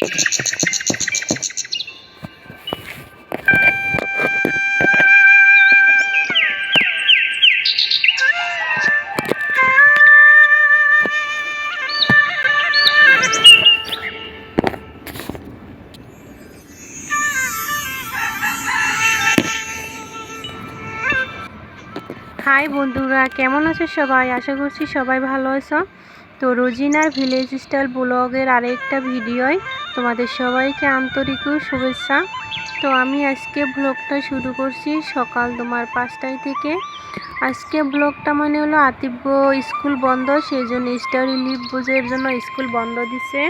High বন্ধুরা, কেমন আছো সবাই? আশা করছি সবাই ভালো আছো। তো রোজিনার ভিলেজ স্টাইল ব্লগের আরেকটা ভিডিওয় তোমাদের সবাইকে আন্তরিক শুভেচ্ছা। তো আমি আজকে ব্লগটা শুরু করছি সকাল তোমার পাঁচটায় থেকে। আজকে ব্লগটা মানে হলো আতিব্য স্কুল বন্ধ সেই জন্য স্টারি লিভ বুঝের জন্য স্কুল বন্ধ দিছে।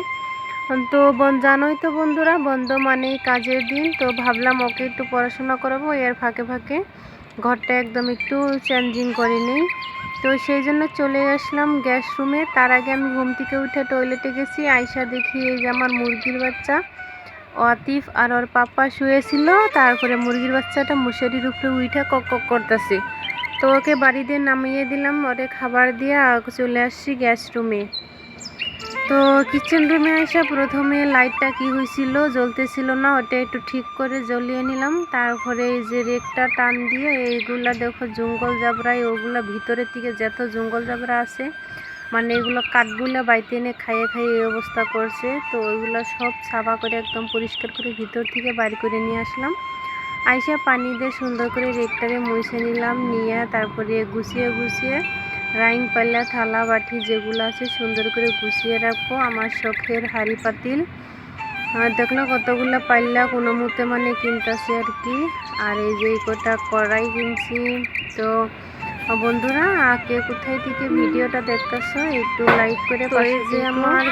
তো জানোই তো বন্ধুরা, বন্ধ মানে কাজের দিন। তো ভাবলাম ওকে একটু পড়াশোনা করাবো, এর ফাঁকে ফাঁকে ঘরটা একদম একটু চেঞ্জিং করে নিই। তো সেই জন্য চলে আসলাম গ্যাস রুমে। তার আগে আমি ঘুম থেকে উঠে টয়লেটে গেছি। আয়সা দেখি এই যে আমার মুরগির বাচ্চা। অতিফ আর ওর পাপা শুয়েছিল। তারপরে মুরগির বাচ্চাটা মশারির উপরে উঠে কক কক করতেছে। তো ওকে বাড়িতে নামিয়ে দিলাম। ওরে খাবার দিয়ে চলে আসছি গ্যাস রুমে। তো কিচেন রুমে আসা প্রথমে লাইটটা কি হয়েছিল জ্বলতেছিল না, ওটা একটু ঠিক করে জ্বলিয়ে নিলাম। তারপরে এই যে রেকটা টান দিয়ে এইগুলা দেখো জঙ্গল জাবরাই ওগুলা ভিতরের দিকে যত জঙ্গল জাবরা আছে মানে এগুলো কাঠগুলা বাইতে এনে খাইয়ে খাইয়ে এই অবস্থা করছে। তো ওইগুলো সব সাফা করে একদম পরিষ্কার করে ভিতর থেকে বাইর করে নিয়ে আসলাম। আইসা পানি দিয়ে সুন্দর করে রেকটারে মুছে নিলাম, নিয়ে তারপরে গুছিয়ে গুছিয়ে রাইং পাল্লা থালা, বাটি যেগুলো আছে সুন্দর করে গুছিয়ে রাখব। আমার শখের হাড়ি পাতিল। আর দেখল কতগুলো পাল্লা কোনো মতে মানে কিনতেছে আর কি। আর এই যে কটা কড়াই কিনছি, তো বন্ধুরা কে কোথায় থেকে ভিডিওটা দেখতেছো একটু লাইক করে যে আমার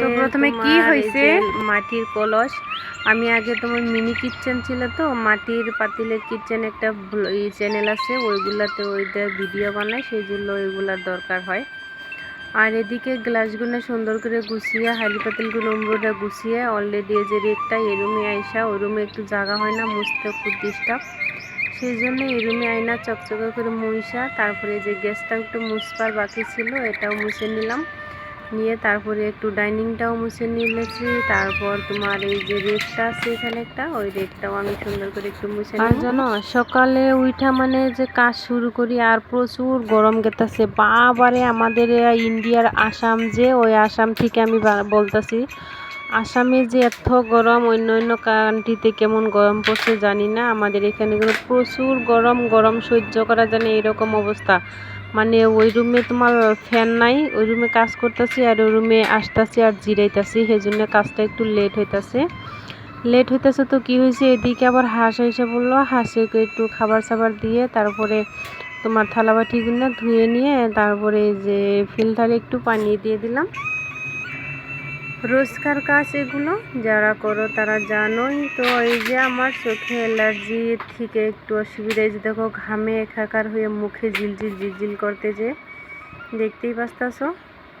তো প্রথমে কি হয়েছে? মাটির কলস। আমি আগে তোমার মিনি কিচেন ছিল তো মাটির পাতিলের কিচেন একটা চ্যানেল আছে ওইগুলাতে ওইটা ভিডিও বানায় সেই জন্য ওইগুলার দরকার হয়। আর এদিকে গ্লাসগুলো সুন্দর করে গুছিয়ে হালি পাতিলগুলো উমরোটা গুছিয়ে অলরেডি এই যে এই রুমে আইসা ওই রুমে একটু জায়গা হয় না মুছতে খুব ডিস্টার্ব সেই জন্য এই রুমে আয়না চকচকে করে মুইসা তারপরে যে গ্যাসটা একটু মুছবার বাকি ছিল এটাও মুছে নিলাম। নিয়ে তারপরে একটু ডাইনিংটাও মুছে নিয়েছি তারপর তোমার এই যে রেকটা আছে এখানে একটা ওই রেকটাও আমি সুন্দর করে একটু মুছে আর জানো সকালে উঠা মানে যে কাজ শুরু করি আর প্রচুর গরম গেতাছে। বাবারে আমাদের ইন্ডিয়ার আসাম যে ওই আসাম থেকে আমি বলতাছি। আসামে যে এত গরম অন্য অন্য কান্ট্রিতে কেমন গরম পড়ছে জানি না। আমাদের এখানে কিন্তু প্রচুর গরম গরম সহ্য করা জানে এরকম অবস্থা। মানে ওই রুমে তোমার ফ্যান নাই, ওই রুমে কাজ করতেছি আর ওই রুমে আসতেছি আর জিরাইতেছি সেই জন্য কাজটা একটু লেট হইতাছে। লেট হইতেছে তো কি হয়েছে এদিকে আবার হাঁস এসে বলল হাঁসকে একটু খাবার সাবার দিয়ে তারপরে তোমার থালা বাটিগুলো ধুয়ে নিয়ে তারপরে যে ফিল্টারে একটু পানি দিয়ে দিলাম। রোজকার কাজ এগুলো? যারা করো তারা জানোই তো, এই যে আমার চোখে অ্যালার্জি, থেকে একটু অসুবিধা যে দেখো ঘামে একাকার হয়ে মুখে ঝিলঝিল ঝিলঝিল করতে যে দেখতেই পাচ্তাছো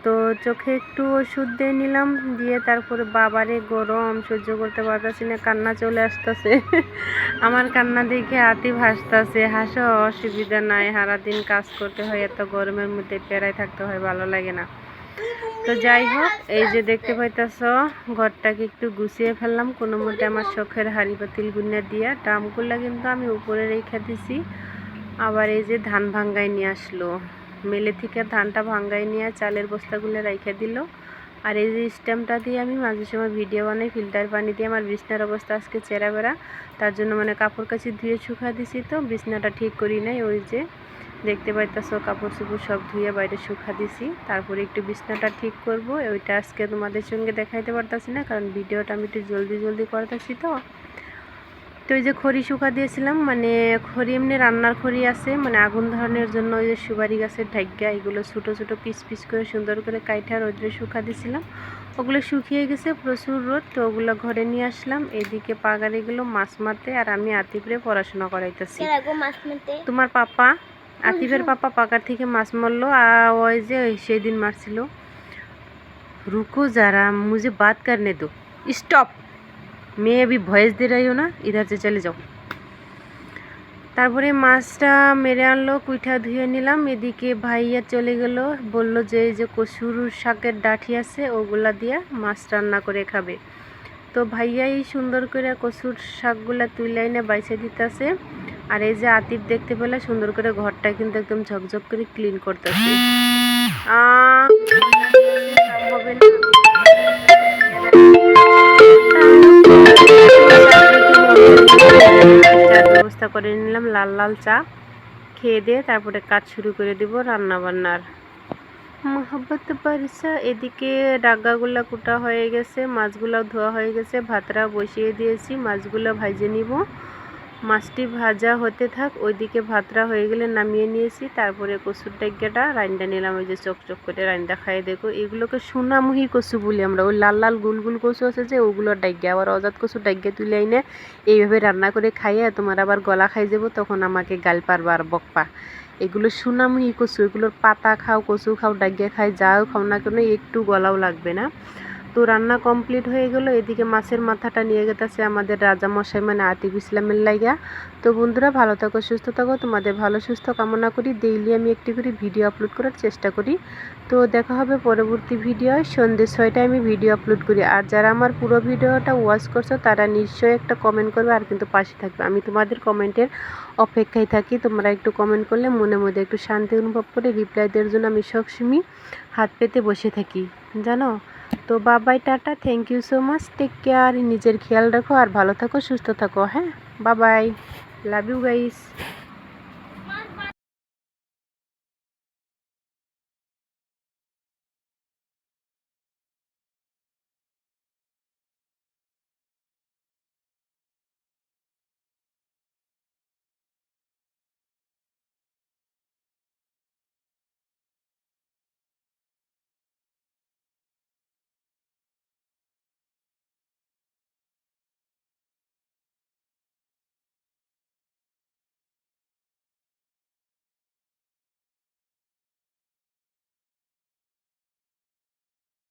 তো চোখে একটু ওষুধ দিয়ে নিলাম, দিয়ে তারপরে বাবারে গরম সহ্য করতে পারতাছি না, কান্না চলে আসতেছে। আমার কান্না দেখে হাতি ভাসতেছে, হাসো, অসুবিধা নাই, সারাদিন কাজ করতে হয়, এত গরমের মধ্যে পেরায় থাকতে হয়, ভালো লাগে না। তো যাই হোক, এই যে দেখতে পাইতেছ, ঘরটাকে একটু গুছিয়ে ফেললাম। কোনো মতে আমার শখের হাড়ি পাতিল গুনে দিয়া ড্রামগুলা কিন্তু আমি উপরে রেখে দিছি। আবার এই যে ধান ভাঙ্গাই নিয়ে আসলো। মেলে থেকে ধানটা ভাঙ্গাই নিয়ে চালের বস্তাগুলো রেখে দিল। আর এই যে স্ট্যাম্পটা দিয়ে আমি মাঝে সময় ভিডিও বানাই, ফিল্টার পানি দিয়ে আমার বিছনার অবস্থা আজকে চেরা বেড়া। তার জন্য মানে কাপড় কাচি ধুয়ে শুকা দিছি তো, বিছনাটা ঠিক করি নাই ওই যে। দেখতে পাইতেছো কাপড় চোপড় সব ধুয়ে বাইরে শুকা দিছি। তারপরে একটু বিছনাটা ঠিক করব। ওইটা আজকে তোমাদের সঙ্গে দেখাইতে পারতাছি না কারণ ভিডিওটা আমি একটু জলদি জলদি করতেছি তো। তো ওই যে খড়ি শুকা দিয়েছিলাম মানে খড়ি এমনি রান্নার খড়ি আছে মানে আগুন ধরানোর জন্য ওই যে সুপারি গাছের ঢাইগা এগুলো ছোটো ছোটো পিস পিস করে সুন্দর করে কাইঠা রোদ্রে শুকা দিয়েছিলাম ওগুলো শুকিয়ে গেছে প্রচুর রোদ তো ওগুলো ঘরে নিয়ে আসলাম। এদিকে পাগারিগুলো মাছ মারতে আর আমি আতিপুরে পড়াশোনা করাইতেছি। তোমার পাপা? আতিফের পাপা পাকার থেকে মাছ মারলো, আর ওই যে সেই দিন মারছিল। রুকো যারা মুঝে বাদ কারণে দো। স্টপ! মেয়ে আমি ভয়েস দিয়ে রাইও না, ইধার যে চলে যাও। তারপরে মাছটা মেরে আনলো, কুইঠা ধুয়ে নিলাম, এদিকে ভাইয়া চলে গেল, বলল যে, এই যে কসুর শাকের ডাঠি আছে, ওগুলা দিয়া মাছ রান্না করে খাবে। তো ভাইয়া এই সুন্দর করে কসুর শাকগুলা তুলে এনে দিতে আছে আর এই যে আতিফ দেখতে পেলে সুন্দর করে ঘরটা কিন্তু একদম ঝকঝক করে ক্লিন করতেছে। ব্যবস্থা করে নিলাম, লাল লাল চা। খেয়ে দিয়ে তারপরে কাজ শুরু করে দিব রান্না বান্নার মোহাম্মত বারিসা এদিকে ডাগাগুলা কুটা হয়ে গেছে মাছগুলো ধোয়া হয়ে গেছে ভাতরা বসিয়ে দিয়েছি, মাছগুলো ভাজে নিব। মাছটি ভাজা হতে থাক, ওইদিকে ভাতরা হয়ে গেলে নামিয়ে নিয়েছি। তারপরে কচুর ডাইগাটা রান্না নিলাম, ওই যে চক চক করে রান্না খাই দেখো। এগুলোকে সোনামুহি কচু বলি আমরা। ওই লাল লাল গুল গুল কচু আছে যে ওগুলোর ডাইগা আবার অজাত কচু ডাইগা তুলে আইনে এইভাবে রান্না করে খাইয়ে তোমার আবার গলা খাই যাব, তখন আমাকে গাল পারবা আর বকপা এগুলো সোনামুহি কচু, এগুলোর পাতা খাও, কচু খাও ডাইগা খাই যাও খাও না কেন, একটু গলাও লাগবে না। তো রান্না কমপ্লিট হয়ে গেল, এদিকে মাছের মাথাটা নিয়ে গেতেছে আমাদের রাজা মশাই মানে আতিফ ইসলামের লাইগা। তো বন্ধুরা, ভালো থাকো, সুস্থ থাকো। তোমাদের ভালো, সুস্থ কামনা করি। ডেইলি আমি একটি করে ভিডিও আপলোড করার চেষ্টা করি। তো দেখা হবে পরবর্তী ভিডিও সন্ধ্যে ছয়টায় আমি ভিডিও আপলোড করি। আর যারা আমার পুরো ভিডিওটা ওয়াচ করছ, তারা নিশ্চয়ই একটা কমেন্ট করবে আর কিন্তু পাশে থাকবে। আমি তোমাদের কমেন্টের অপেক্ষায় থাকি। তোমরা একটু কমেন্ট করলে মনে মধ্যে একটু শান্তি অনুভব করে রিপ্লাই দেওয়ার জন্য আমি সবসময় হাত পেতে বসে থাকি। জানো? তো Babai, tata thank you so much take care নিজের খেয়াল রাখো আর ভালো থাকো, সুস্থ থাকো হ্যাঁ? বাবাই লাভ ইউ গাইস